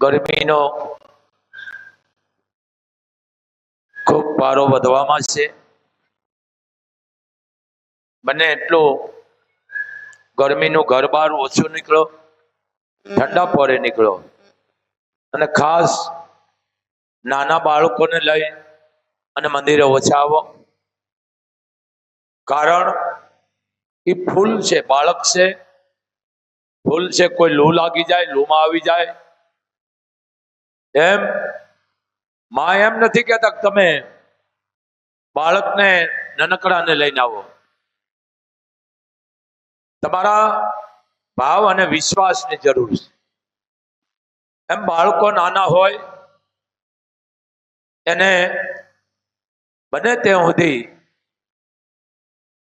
ગરમીનો ખૂબ પારો વધવામાં છે. બને એટલું ગરમીનું ઘર બહાર ઓછું નીકળો, ઠંડા પડે નીકળો. અને ખાસ નાના બાળકોને લઈ અને મંદિરે ઓછા આવો. કારણ એ ફૂલ છે, બાળક છે. ફૂલ છે, કોઈ લૂ લાગી જાય, લૂમાં આવી જાય. એમ? માં એમ નથી કહેતા કે તમે બાળકને નનકડાને લઈને આવો. તમારા ભાવ અને વિશ્વાસની જરૂર છે. એમ બાળકો નાના હોય, એને બને ત્યાં સુધી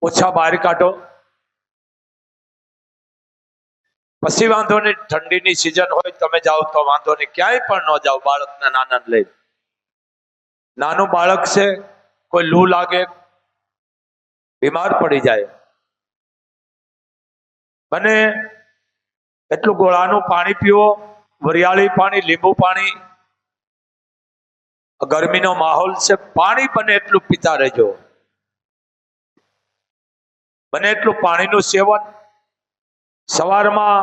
ઓછા બહાર કાઢો. પછી વાંધો નહીં ઠંડીની સિઝન હોય, તમે જાઓ તો વાંધો નહીં. ક્યાંય પણ ન જાઓ, બાળકને નાના લઈ નાનું બાળક છે, કોઈ લૂ લાગે, બીમાર પડી જાય. બને એટલું ગોળાનું પાણી પીવો, વરિયાળી પાણી, લીંબુ પાણી. ગરમીનો માહોલ છે, પાણી બને એટલું પીતા રહેજો. બને એટલું પાણીનું સેવન સવારમાં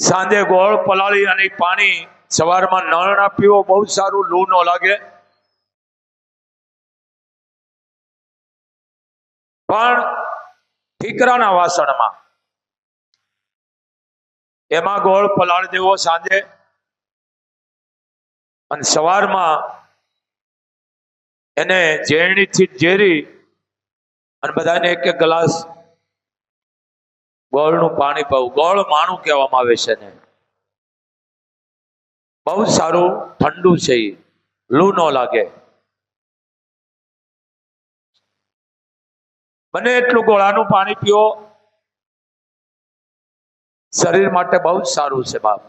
સાંજે ગોળ પલાળી અને પાણી સવારમાં નળના પીવો બહુ સારું લૂ ન લાગે. પણ ઠીકરાના વાસણમાં એમાં ગોળ પલાળી દેવો સાંજે. અને સવારમાં એને ઝેરણીથી ઝેરી અને બધાને એક એક ગ્લાસ ગોળનું પાણી પાવું. ગોળ માણું કહેવામાં આવે છે ને બહુ સારું, ઠંડુ છે લૂ ન લાગે. બને એટલું ગોળાનું પાણી પીવો શરીર માટે બહુ જ સારું છે બાપ.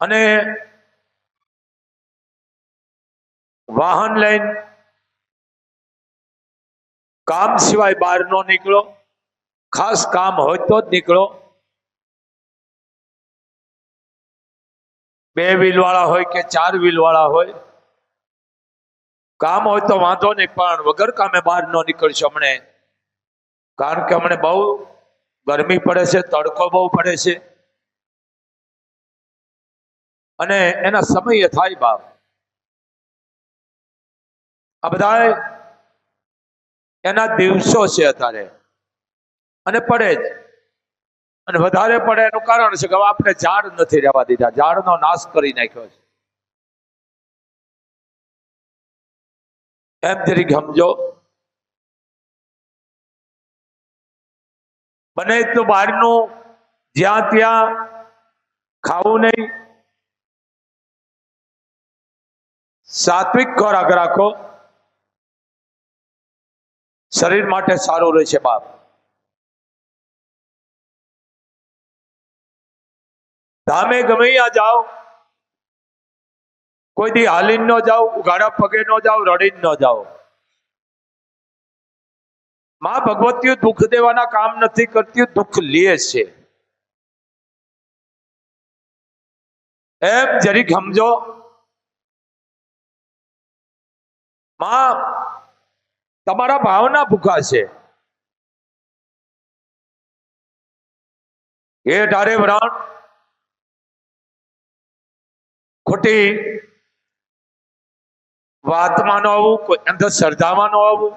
અને વાહન લઈને કામ સિવાય બહાર ન નીકળો. ખાસ કામ હોય તો જ નીકળો. બે વ્હીલવાળા હોય કે ચાર વ્હીલવાળા હોય. કામ હોય તો વાંધો નહીં, પણ વગર કામે બહાર ન નીકળશો હમણે. કારણ કે હમણે બહુ ગરમી પડે છે, તડકો બહુ પડે છે. અને એના સમયે થાય બાપ. આ બધા એના દિવસો છે અત્યારે. અને પડે જ. અને વધારે પડે એનું કારણ છે કે આપણે ઝાડ નથી રહેવા દીધા. ઝાડનો નાશ કરી નાખ્યો છે. એમ જરી સમજો. બને તો બહારનું, જ્યાં ત્યાં ખાવું નહીં. સાત્વિક ખોરાક રાખો. શરીર માટે સારું રહેશે બાપ. ધામે ગમે જાઓ. કોઈ દી હાલીન ન જાઓ, ઉઘાડા પગે ન જાઓ, રડીન ન જાઓ. માં ભગવતીઓ દુઃખ દેવાના કામ નથી કરતી, દુઃખ લે છે. એમ જરીક સમજો. માં તમારા ભાવના ભૂખા છે. એ ઢારે વરાણ ખોટી વાતમાં ન આવવું કોઈ અંધશ્રદ્ધામાં ન આવવું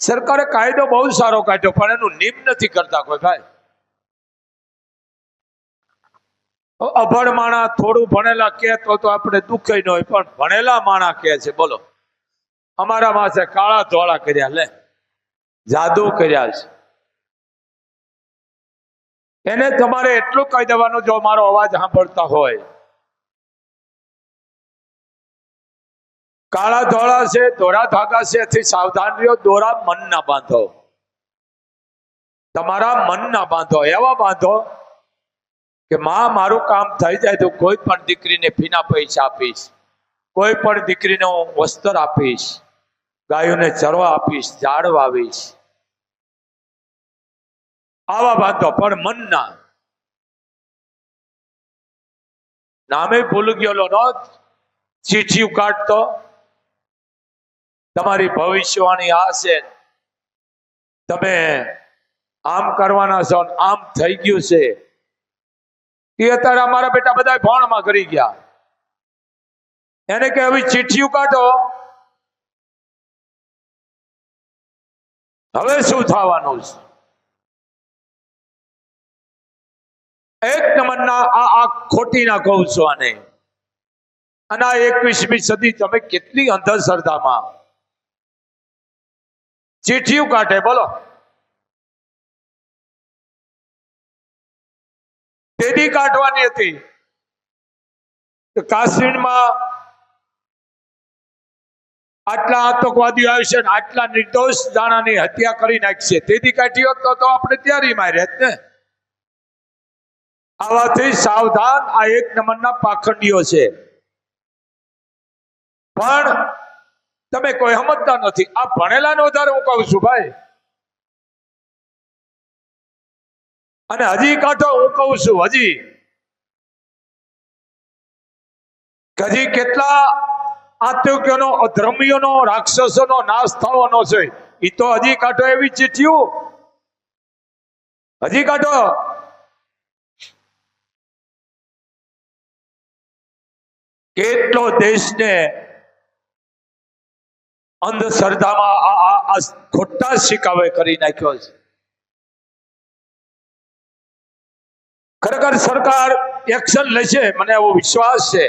સરકારે કાયદો બહુ સારો કાઢ્યો, પણ એનું નિમ નથી કરતા કોઈ ભાઈ. અભણ માણા થોડું ભણેલા કે તો તો આપણે દુઃખ ન હોય, પણ ભણેલા માણા કે છે, બોલો. અમારા માસે કાળા ધોળા કર્યા, લે. જાદુ કર્યા છે. એને તમારે એટલું કહી દેવાનું જો મારો અવાજ સાંભળતા હોય. કાળા ધોળા છે દોરા ધાગા છે, એથી સાવધાન રહ્યો, દોરા મન ના બાંધો. તમારા મન ના બાંધો, એવા બાંધો કે માં, મારું કામ થઈ જાય તો કોઈ પણ દીકરીને ફીના પૈસા આપીશ. કોઈ પણ દીકરીને હું વસ્ત્ર આપીશ. ગાયોને ચરવા આપીશ, ઝાડ વાવીશ. આવા બાંધો પણ મનના નામે ભૂલી ગયેલો નો ચીઠી કાઢતો તમારી ભવિષ્યવાણી આ છે. તમે આમ કરવાના છો આમ થઈ ગયું છે. એ અત્યારે અમારા બેટા બધા ભણમાં કરી ગયા. એને કે હવે ચીઠીઓ કાઢો. હવે શું થવાનું છે? એક નંબરના આ આ ખોટી ના કહું છું આને. અને આ એકવીસમી સદી તમે કેટલી અંધશ્રદ્ધામાં. ચીઠીઓ કાઢે, બોલો. તેદી કાઢવાની હતી. કાશ્મીરમાં આટલા આતંકવાદીઓ આવશે ને આટલા નિર્દોષ દાણાની હત્યા કરી નાખશે તેથી કાઢી હોત તો આપણે તૈયારી માર્યા જ ને. આવાથી સાવધાન આ એક નંબરના પાખંડીઓ છે. પણ તમે કોઈ સમજતા નથી. આ ભણેલા નો વધારે હું કહું છું ભાઈ. અને હજી કાંઠો હું કહું છું, હજી. હજી કેટલા આતંકીઓનો, અધર્મીઓનો, રાક્ષસોનો નાશ થવાનો છે. એ તો હજી કાંઠો એવી ચીઠિયું હજી કાંઠો. કેટલો દેશને અંધશ્રદ્ધામાં આ ખોટા શિકાવે કરી નાખ્યો છે. ખરેખર સરકાર એક્શન લેશે, મને એવો વિશ્વાસ છે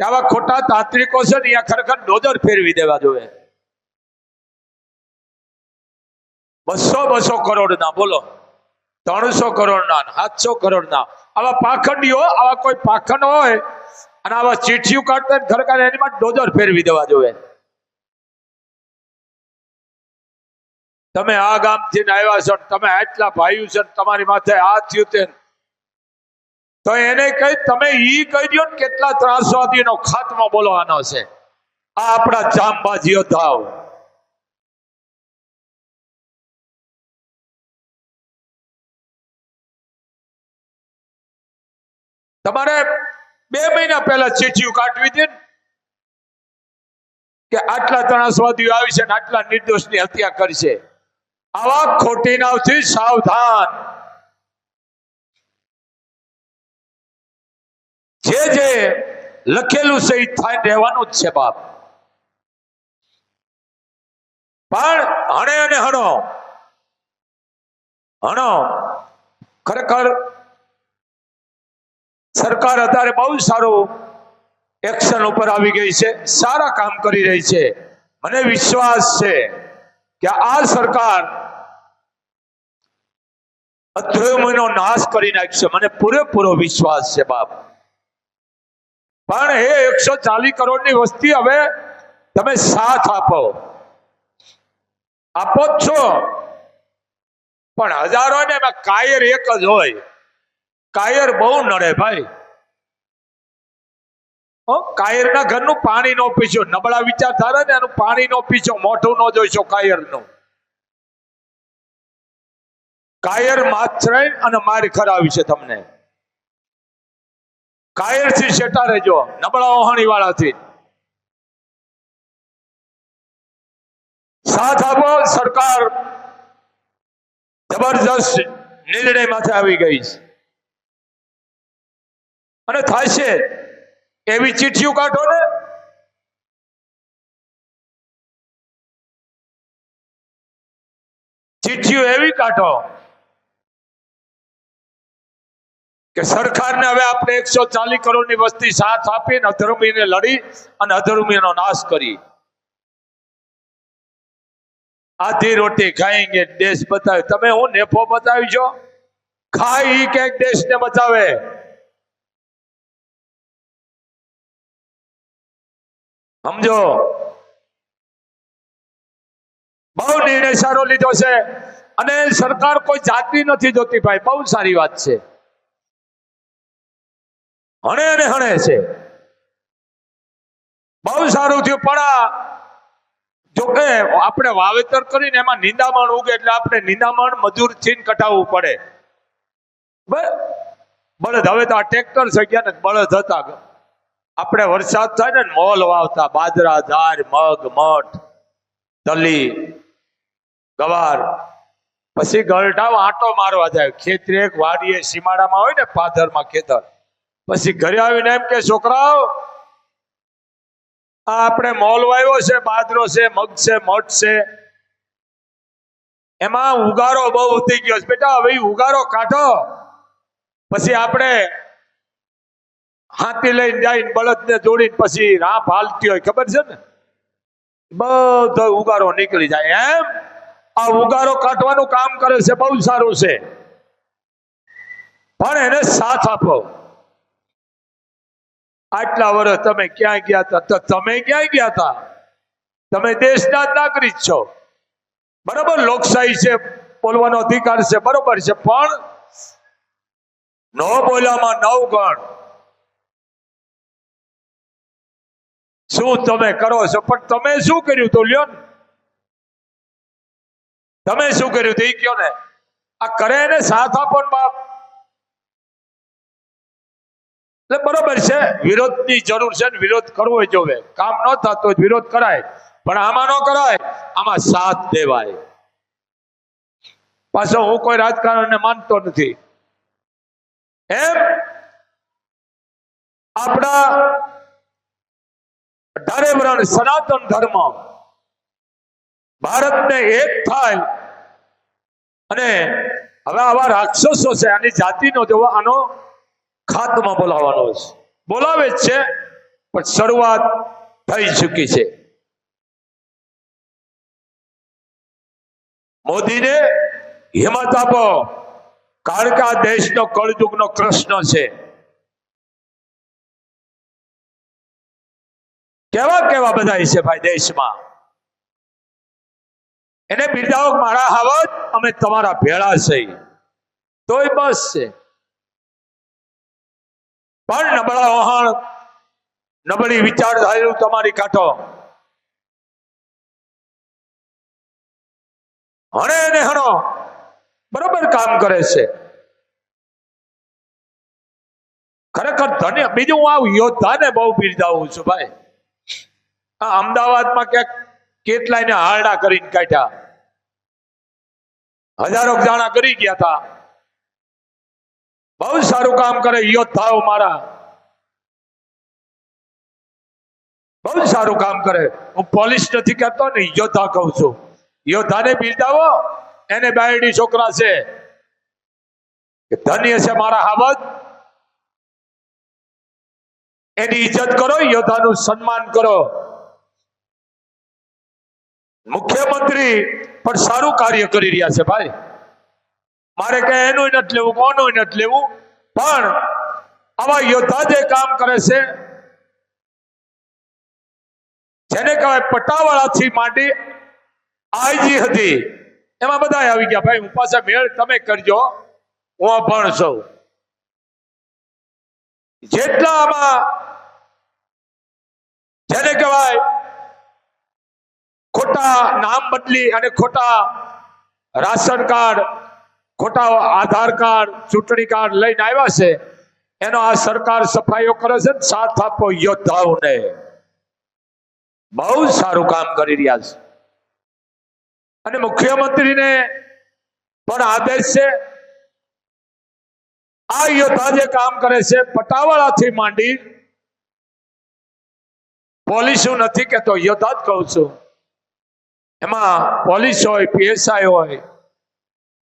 કે આવા ખોટા તાંત્રિકો છે ને અહીંયા ખરેખર ડોઝર ફેરવી દેવા જોઈએ. બસો બસો કરોડ ના બોલો. ત્રણસો કરોડ ના સાતસો કરોડ ના આવા પાખંડીઓ, આવા કોઈ પાખંડ હોય અને આવા ચીઠીઓ કાઢતા ખરેખર એની માટે ડોઝર ફેરવી દેવા જોઈએ. તમે આ ગામથી આવ્યા છો તમે આટલા ભાઈઓ છે તમારી માથે આ થયું તે એને કહી, તમે ઈ કહી ને કેટલા ત્રાસવાદીનો ખાતમો બોલવાનો છે. આ આપણા જામબાજી યોદ્ધાઓ તમારે બે મહિના પહેલા ચીઠીઓ કાઢવી હતી કે આટલા ત્રાસવાદીઓ આવી છે ને આટલા નિર્દોષની હત્યા કરશે આવા ખોટી નાવથી સાવધાન. જે જે લખેલું છે એ થાય રહેવાનું જ છે બાપ. પણ હણે અને હણો. હણો. ખરેખર સરકાર અત્યારે બહુ સારું એક્શન ઉપર આવી ગઈ છે સારા કામ કરી રહી છે. મને વિશ્વાસ છે કે આ સરકાર અધ્રયમનો નાશ કરી નાખશે. મને પૂરેપૂરો વિશ્વાસ છે બાપ. પણ એ એકસો ચાલીસ કરોડની વસ્તી હવે તમે સાથ આપો. આપો જ છો. પણ હજારો ને એમાં કાયર એક જ હોય. કાયર બહુ નડે ભાઈ. કાયરના ઘરનું પાણી નો પીછો નબળા વિચાર ધારે ને એનું પાણી નો પીછો મોઢું નો જોઈશો કાયરનું. કાયર માત્ર અને માર ખરાવી છે તમને. કાયરથી શેટા રહેજો, નબળા ઓહાણી વાળાથી સાથ આપો, સરકાર જબરજસ્ત નિર્ણય માથે આવી ગઈ છે. અને થશે એવી ચીઠીઓ કાઢો ને ચીઠીઓ એવી કાઢો કે સરકારને હવે આપણે એકસો ચાલીસ કરોડની વસ્તી સાથ આપીને અધર્મીને લડી અને અધર્મીનો નાશ કરી. આધી રોટી ખાएंगे દેશ બતાવે. તમે હું નેફો બતાવી છો ખાઈ ક્યાંક દેશને બતાવે? સમજો? બહુ નિર્ણય સારો લીધો છે. અને સરકાર કોઈ જાતિ નથી જોતી ભાઈ. બહુ સારી વાત છે. હણે અને હણે છે. બહુ સારું થયું, પણ જોકે આપણે વાવેતર કરીને એમાં નિંદામણ ઉગે એટલે આપણે નિંદામણ મજૂર છીન કટાવવું પડે. બળદ, હવે તો આ ટ્રેક્ટર થઈ ગયા ને? બળદ હતા. આપણે વરસાદ થાય ને મોલ વાવતા, બાજરા, ધાર, મગ, મઠ, દલી, ગવાર. પછી ગરડાવ આંટો મારવા જાય. ખેતરે વાડીએ સીમાડામાં હોય ને પાધરમાં ખેતર. પછી ઘરે આવીને એમ કે, છોકરાઓ, આ આપણે મોલ વાવ્યો છે, બાજરો છે, મગ છે, મઠ છે. એમાં ઉગારો બહુ વધી ગયો છે. બેટા, હવે ઉગારો કાઢો. પછી આપણે હાથી લઈને જઈને બળદને જોડીને પછી રાપ હાલતી હોય, ખબર છે ને? બધો ઉગારો નીકળી જાય. એમ? આ ઉગારો કાઢવાનું કામ કરે છે, બહુ સારું છે. પણ એને સાથ આપો. આટલા વર્ષ તમે ક્યાં ગયા હતા? તો તમે ક્યાં ગયા હતા? તમે દેશના નાગરિક છો. બરાબર? લોકશાહી છે, બોલવાનો અધિકાર છે, બરોબર છે. પણ ન બોલામાં નવ ગણ. શું તમે કરો છો? પણ તમે શું કર્યું તો લ્યો ને. તમે શું કર્યું તો એ કયો ને? આ કરે ને સાથ આપો ને બાપ. એટલે બરોબર છે, વિરોધની જરૂર છે વિરોધ કરવો જોવે. કામ ન થતો વિરોધ કરાય. પણ આમાં ન કરાય, આમાં સાથ દેવાય. પાછો હું કોઈ રાજકારણને માનતો નથી. એમ આપણા અઢારે વરણ સનાતન ધર્મ ભારતને એક થાય અને હવે આવા રાક્ષસો છે, આની જાતિનો જોવા, આનો ખાતમા બોલાવવાનો છે. બોલાવે જ છે, પણ શરૂઆત થઈ ચૂકી છે. મોદીને હિંમત આપો. કારણ કે આ દેશનો કળયુગનો કૃષ્ણ છે. કેવા કેવા બધા છે ભાઈ દેશમાં? એને બિરદાવો મારા હાવત, અમે તમારા ભેળા છે તોય બસ છે. પણ નબળા વહાણ, નબળી વિચારધારી તમારી કાઢો હણે ને હણો, બરોબર કામ કરે છે. ખરેખર ધન્ય, બીજું હું આ યોદ્ધાને બહુ બિરદાવું છું ભાઈ. આ અમદાવાદમાં ક્યાંક કેટલાય ને હારડા કરીને કાઢ્યા. હજારો જાણા કરી ગયા હતા. બહુ સારું કામ કરે યોદ્ધાઓ મારા. બહુ સારું કામ કરે. હું પોલીસ નથી કહેતો ને યોદ્ધા કહું છું. યોદ્ધાને બિરદાવો, એને બાયડી છોકરા છે. ધન્ય છે મારા હાવત એની ઇજ્જત કરો યોદ્ધાનું સન્માન કરો. મુખ્યમંત્રી પણ સારું કાર્ય કરી રહ્યા છે ભાઈ. મારે કઈ એનું નથી લેવું કોનું નથી લેવું, પણ આવા યોદ્ધા જે કામ કરે છે, જેને કહેવાય પટાવાળાથી માંડી આઈજી હતી, એમાં બધા આવી ગયા. ભાઈ, હું પાછા મેળ તમે કરજો, હું પણ છું. જેટલા આમાં જેને કહેવાય ખોટા નામ બદલી અને ખોટા રાશન કાર્ડ ખોટા આધાર કાર્ડ, ચૂંટણી કાર્ડ લઈને આવ્યા છે. એનો આ સરકાર સફાઈઓ કરે છે સાથ આપો યોદ્ધાઓને. બહુ સારું કામ કરી રહ્યા છે. અને મુખ્યમંત્રીને પણ આદેશ છે. આ યોદ્ધા જે કામ કરે છે, પટાવાળાથી માંડી પોલીસ હું નથી કેતો યોદ્ધા જ કહું છું. એમાં પોલીસ હોય, પીએસઆઈ હોય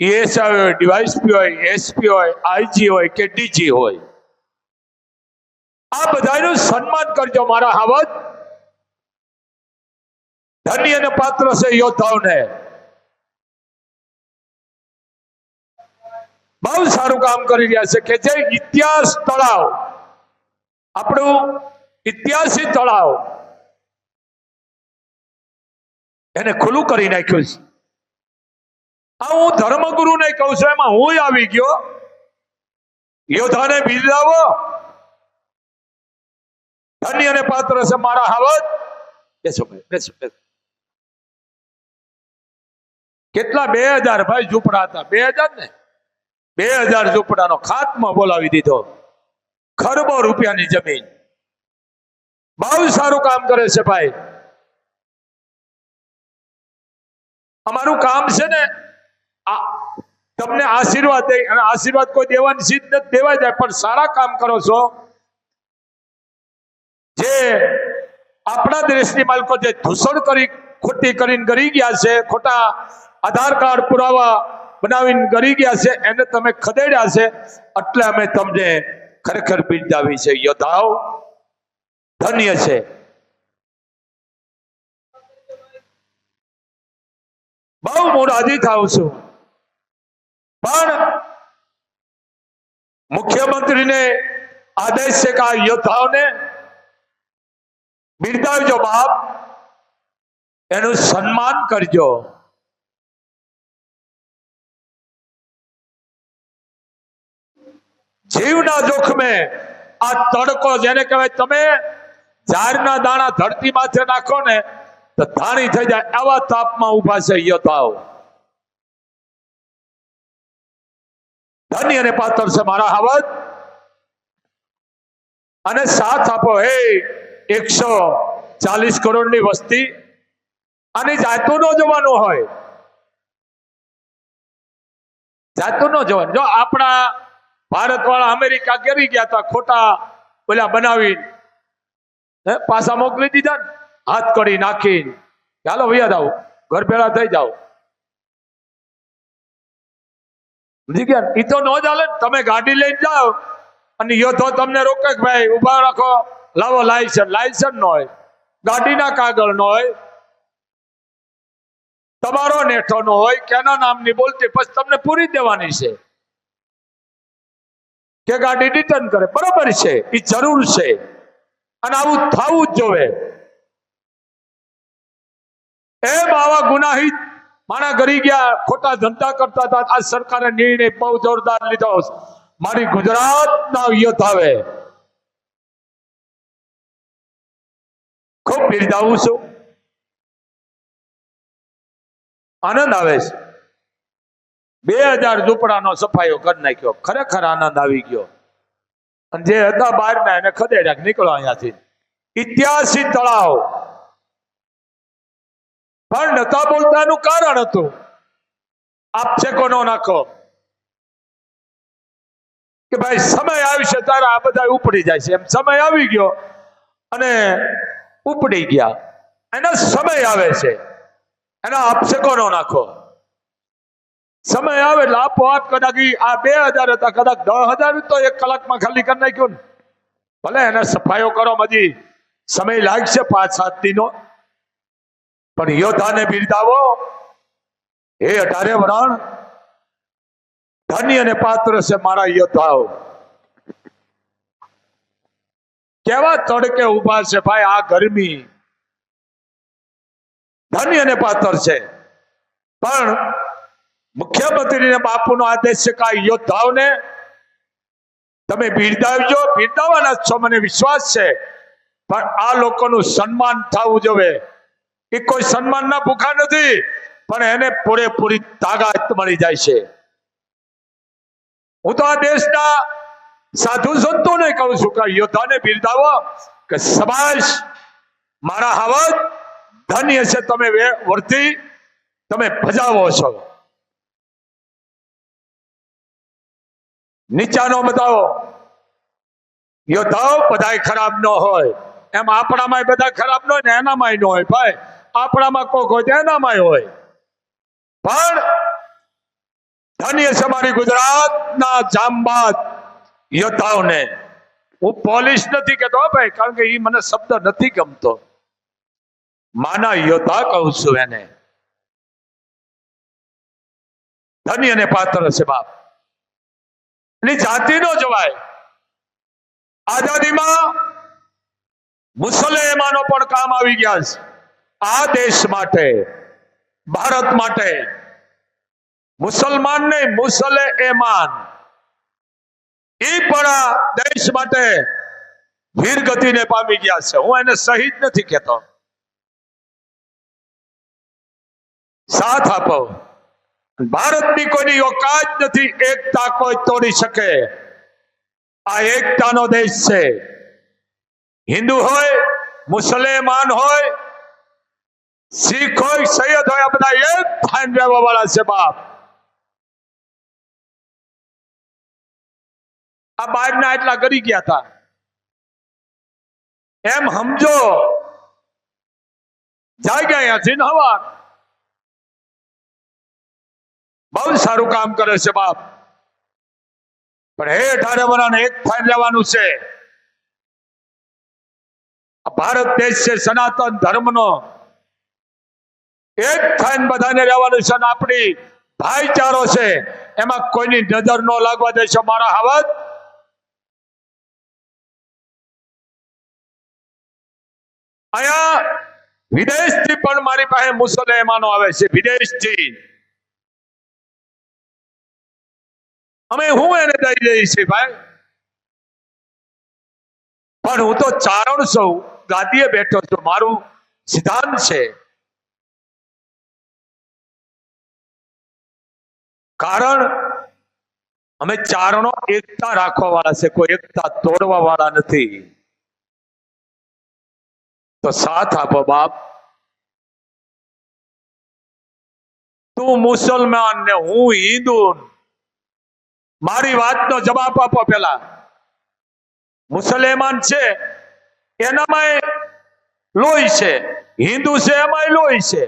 ઈએસઆઈ હોય ડીવાયસપી હોય એસપી હોય આઈજી હોય કે ડીજી હોય. આ બધાનું સન્માન કરજો મારા હાવત ધન્ય અને પાત્ર છે યોદ્ધાઓને. બહુ સારું કામ કરી રહ્યા છે કે જે ઇતિહાસ તળાવ, આપણું ઇતિહાસી તળાવ, એને ખુલ્લું કરી નાખ્યું છે. આ હું ધર્મગુરુને કહું છું, એમાં હું આવી ગયો. યોદ્ધાને બિરદાવો ધન્ય અને પાત્ર છે મારા હાલત બેસો ભાઈ બેસો બેસો. કેટલા બે હજાર ભાઈ ઝૂંપડા હતા? બે હજાર ને? બે હજાર ઝૂંપડાનો ખાતમાં બોલાવી દીધો. ખરબો રૂપિયાની જમીન. બહુ સારું કામ કરે છે ભાઈ. અમારું કામ છે ને તમને આશીર્વાદ આશીર્વાદ કોઈ દેવાની સિદ્ધ નથી દેવા જાય, પણ સારા કામ કરો છો. જે આપણા દેશની માલકો જે ધૂસણ કરી, ખોટી કરીને ગરી ગયા છે, ખોટા આધાર કાર્ડ પુરાવા બનાવીને ગરી ગયા છે, એને તમે ખદેડ્યા છે, એટલે અમે તમને ખરેખર બિરદાવી છે. યોદ્ધાઓ, ધન્ય છે. બહુ હું રાજી છું. પણ મુખ્યમંત્રીને આદેશ છે કે આ યોદ્ધાઓને બિરદાવજો બાપ, એનું સન્માન કરજો. જીવના જોખમે આ તડકો જેને કહેવાય તમે ઝાડના દાણા ધરતી માથે નાખો ને તો ધાણી થઈ જાય આવા તાપમાં ઊભા છે યોદ્ધાઓ. ધન્ય અને પાત્ર છે મારા હાવત અને સાથ આપો, હે, એકસો ચાલીસ કરોડની વસ્તી. અને જાતું ન જવાનું હોય. જાતું ન જવાનું. જો આપણા ભારત વાળા અમેરિકા ગરી ગયા હતા, ખોટા પેલા બનાવીને. પાછા મોકલી દીધા ને, હાથ કરી નાખીને. ચાલો વ્યાદ આવો. ઘર ભેળા થઈ જાઓ. ગયા એ તો ન ચાલે. તમે ગાડી લઈને જાઓ અને યોધો તમને રોકે ભાઈ ઊભા રાખો. લાવો લાયસન્સ લાયસન્સ ન હોય. ગાડીના કાગળ ન હોય. તમારો નેઠો નો હોય, કેના નામની બોલતી, પછી તમને પૂરી દેવાની છે. કે ગાડી રિટર્ન કરે. બરોબર છે. એ જરૂર છે. અને આવું થવું જ જોવે. એમ આવા ગુનાહિત માણા ગરી ગયા, ખોટા ધંધા કરતા હતા. આ સરકારે નિર્ણય બહુ જોરદાર લીધો મારી ગુજરાતના યોદ્ધાવે ખૂબ બિરદાવું છું. આનંદ આવે છે. બે હજાર ઝૂંપડાનો સફાયો કરી નાખ્યો. ખરેખર આનંદ આવી ગયો. અને જે હતા બહારના એને ખદેડ્યા નીકળો અહીંયાથી. ઇતિહાસિક તળાવ. પણ નતા બોલતાનું કારણ હતું. આપક્ષેકો નો નાખો. કે ભાઈ, સમય આવશે ત્યારે આ બધા ઉપડી જાય છે. એમ સમય આવી ગયો અને ઉપડી ગયા. એનો સમય આવે છે. એના આપક્ષેકો નો નાખો. સમય આવે એટલે આપોઆપ કદાચ આ બે હજાર હતા, કદાચ દસ હજાર તો એક કલાકમાં ખાલી કરી નાખ્યું ભલે એને સફાઈઓ કરો મજી સમય લાગશે પાંચ સાત દિનો પણ યોદ્ધાને બિરદાવો. હે અઢારે વરણ. ધન્ય અને પાત્ર છે મારા યોદ્ધાઓ કેવા તડકે ઊભા છે ભાઈ આ ગરમી? ધન્ય અને પાત્ર છે. પણ મુખ્યમંત્રીને બાપુનો આદેશ છે કે આ યોદ્ધાઓને તમે બિરદાવજો. બિરદાવવાના છો, મને વિશ્વાસ છે. પણ આ લોકોનું સન્માન થવું જોઈએ. એ કોઈ સન્માનના ભૂખા નથી, પણ એને પૂરેપૂરી તાકાત મળી જાય છે. હું તો આ દેશના સાધુ સંતોને કહું છું કે યોદ્ધાને બિરદાવો કે સમાજ મારા હાવત ધન્ય છે, તમે વર્તી, તમે ભજાવો છો. નીચાનો બતાવો. યોદ્ધાઓ બધાય ખરાબ ન હોય. એમ આપણામાં બધા ખરાબ ન હોય ને એનામાંય ન હોય ભાઈ. આપણામાં કોક હોય તો એનામાંય હોય. પણ ધન્ય છે મારી ગુજરાતના જામબાદ યોદ્ધાઓને હું પોલીસ નથી કેતો ભાઈ, કારણ કે એ મને શબ્દ નથી ગમતો. માના યોદ્ધા કહું છું એને. ધન્ય ને પાત્ર છે બાપ. એની જાતિ નો જવાય. આઝાદીમાં મુસલમાનો પણ કામ આવી ગયા છે. આ દેશ માટે, ભારત માટે, મુસલમાન નહીં, મુસલે એમાન એ પણ આ દેશ માટે વીર ગતિને પામી ગયા છે. હું એને શહીદ નથી કહેતો. સાથ આપો. ભારતની કોઈની ઓકાત નથી, એકતા કોઈ તોડી શકે. આ એકતાનો દેશ છે. હિન્દુ હોય, મુસલમાન હોય શીખ હોય સૈયદ હોય આ બધા એક થાન રહેવા વાળા છે બાપ આ બહારના એટલા કરી ગયા હતા એમ સમજો જાય ગયા અહીંયાથી ને હવા બહુ સારું કામ કરે છે બાપ પણ હે અઢારે વરાને એક થાન રહેવાનું છે આ ભારત દેશ છે સનાતન ધર્મનો એક થઈને બધાને રહેવાનું છે આપણી ભાઈચારો છે, એમાં કોઈની નજર ન લાગવા દેશો મારા હાવત. અહીંયા વિદેશથી પણ મારી પાસે મુસલમાનો આવે છે, વિદેશથી. અમે હું એને દઈ દઈ છે ભાઈ? પણ હું તો ચારણ છું ગાદીએ બેઠો છું, મારું સિદ્ધાંત છે. કારણ અમે ચારણો એકતા રાખવા વાળા છે, કોઈ એકતા તોડવા વાળા નથી. તો સાથ આપો બાપ. તું મુસલમાન ને હું હિન્દુ મારી વાતનો જવાબ આપો પેલા. મુસલમાન છે એનામાં લોહી છે. હિન્દુ છે એમાં લોહી છે.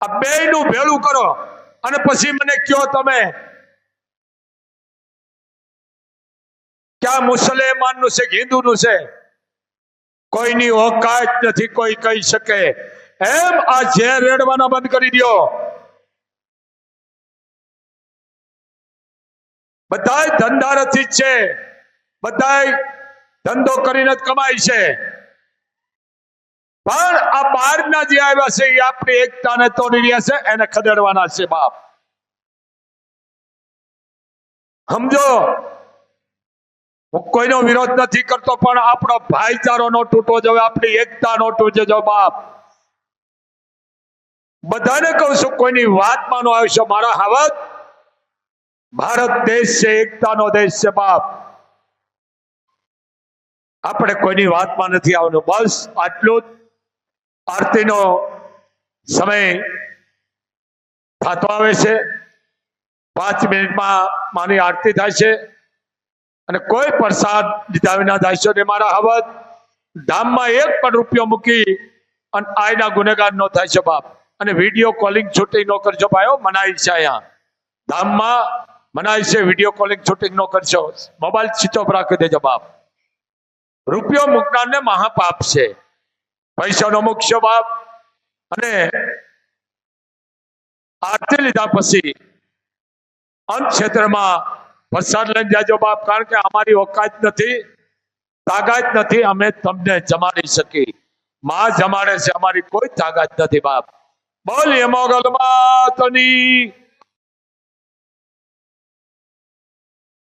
આ બે નું ભેળું કરો. અને પછી મને કયો તમે, ક્યાં મુસલમાનનું છે હિન્દુ નું છે? કોઈની ઓકાત નથી, કોઈ કહી શકે. એમ આ ઝેર રેડવાના બંધ કરી દ્યો બધા ધંધારથી જ છે. બધાય ધંધો કરીને જ કમાય છે. પણ આ બહારના જે આવ્યા છે, એ આપણી એકતાને તોડી રહ્યા છે, એને ખદેડવાના છે બાપ. સમજો? હું કોઈનો વિરોધ નથી કરતો, પણ આપણો ભાઈચારો નો તૂટવો જોઈએ આપણી એકતા નો તૂટે જો બાપ. બધાને કહું છું, કોઈની વાત માનો આવશો મારા હાવત, ભારત દેશ છે, એકતાનો દેશ છે, બાપ. આપણે કોઈની વાતમાં નથી આવવાનું. બસ આટલું જ. આરતીનો સમય થતો આવે છે. પાંચ મિનિટમાં માની આરતી થાય છે. અને કોઈ પ્રસાદ લીધા વિના જાયશો ને મારા હવત ધામમાં એક પણ રૂપિયો મૂકી અને આયના ગુનેગાર નો થાય છે બાપ. અને વીડિયો કોલિંગ શૂટિંગ નો કરજો ભાઈઓ, મનાય છે અહીંયા. ધામમાં મનાય છે, વીડિયો કોલિંગ શૂટિંગ નો કરશો મોબાઈલ સ્વિચ ઓફ રાખી દેજો બાપ. રૂપિયો મૂકનારને મહાપાપ છે. પૈસાનો મુખ્ય બાપ અને આરતી લીધા પછી અંત ક્ષેત્રમાં વરસાદ લઈને જાજો બાપ, કારણ કે અમારી ઓકાત નથી, તાકાત નથી, અમે તમને જમાડી શકી માં જમાડે છે, અમારી કોઈ તાકાત નથી બાપ. બોલ યમોગલ માતની.